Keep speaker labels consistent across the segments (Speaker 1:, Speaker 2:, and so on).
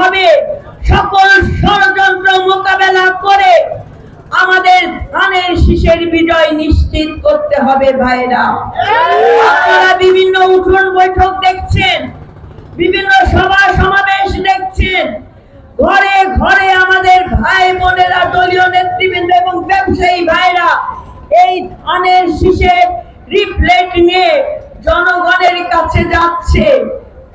Speaker 1: হবে। সকল ষড়যন্ত্র মোকাবেলা করে আমাদের ধানের শীষের বিজয় নিশ্চিত করতে হবে ভাইরা আপনারা বিভিন্ন উঠোন বৈঠক দেখছেন, বিভিন্ন সভা সমাবেশ দেখছেন। ঘরে ঘরে আমাদের ভাই বোনেরা, দলীয় নেতৃবৃন্দ এবং ব্যবসায়ী ভাইরা এই ধানের শীষের রিপ্লেট নিয়ে জনগণের কাছে যাচ্ছে।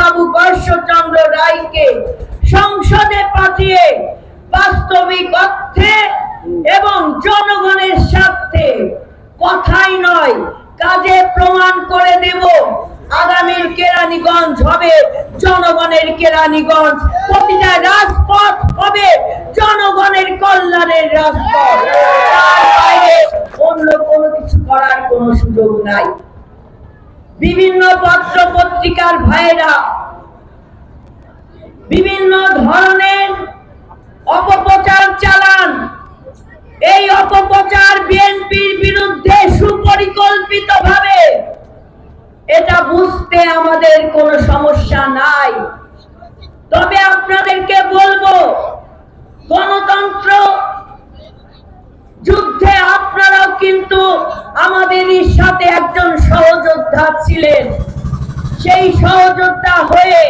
Speaker 1: বাবু কর্ষচন্দ্র রায়কে সংসদে পাঠিয়ে বাস্তবিক অর্থে এবং জনগণের স্বার্থে কথাই নয়, কাজে প্রমাণ করে দেব, আগামীর কেরানীগঞ্জ হবে, জনগণের কেরানীগঞ্জ। প্রতিটা রাজপথ হবে জনগণের কল্যাণের রাজপথ। অন্য কোনো কিছু করার কোনো সুযোগ নাই। বিভিন্ন পত্র পত্রিকার ভাইরা বিভিন্ন ধরনের অপপ্রচার চালান। এই অপপ্রচার বিএনপির বিরুদ্ধে সুপরিকল্পিত ভাবে এটা বুঝতে আমাদের কোনো সমস্যা নাই। তবে আপনাদেরকে বলব, গণতন্ত্র যুদ্ধে আপনারাও কিন্তু আমাদেরই সহযোদ্ধা ছিলেন। সেই সহযোদ্ধা হয়ে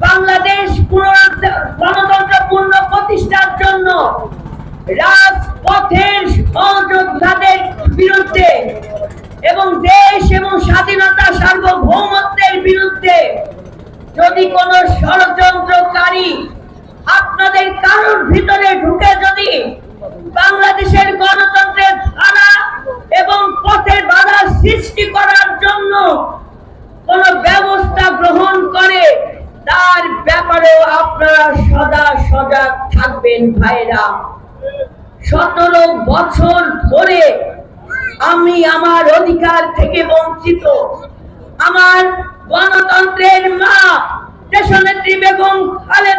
Speaker 1: বাংলাদেশ পুনরুদ্ধ- গণতন্ত্র পূর্ণ প্রতিষ্ঠার জন্য রাজপথের সহযোদ্ধাদের বিরুদ্ধে এবং দেশ এবং স্বাধীনতা সার্বভৌমত্বের বিরুদ্ধে যদি কোন ষড়যন্ত্রকারী আপনাদের কারোর ভিতরে ঢুকে যদি বাংলাদেশের গণতন্ত্রের ধারা এবং পথের বাধা সৃষ্টি করার জন্য কোন ব্যবস্থা গ্রহণ করে তার ব্যাপারেও আপনারা সদা সজাগ থাকবেন ভাইরা সতেরো বছর ধরে আমি আমার অধিকার থেকে বঞ্চিত। আমার গণতন্ত্রের মা দেশনেত্রী বেগম খালেদা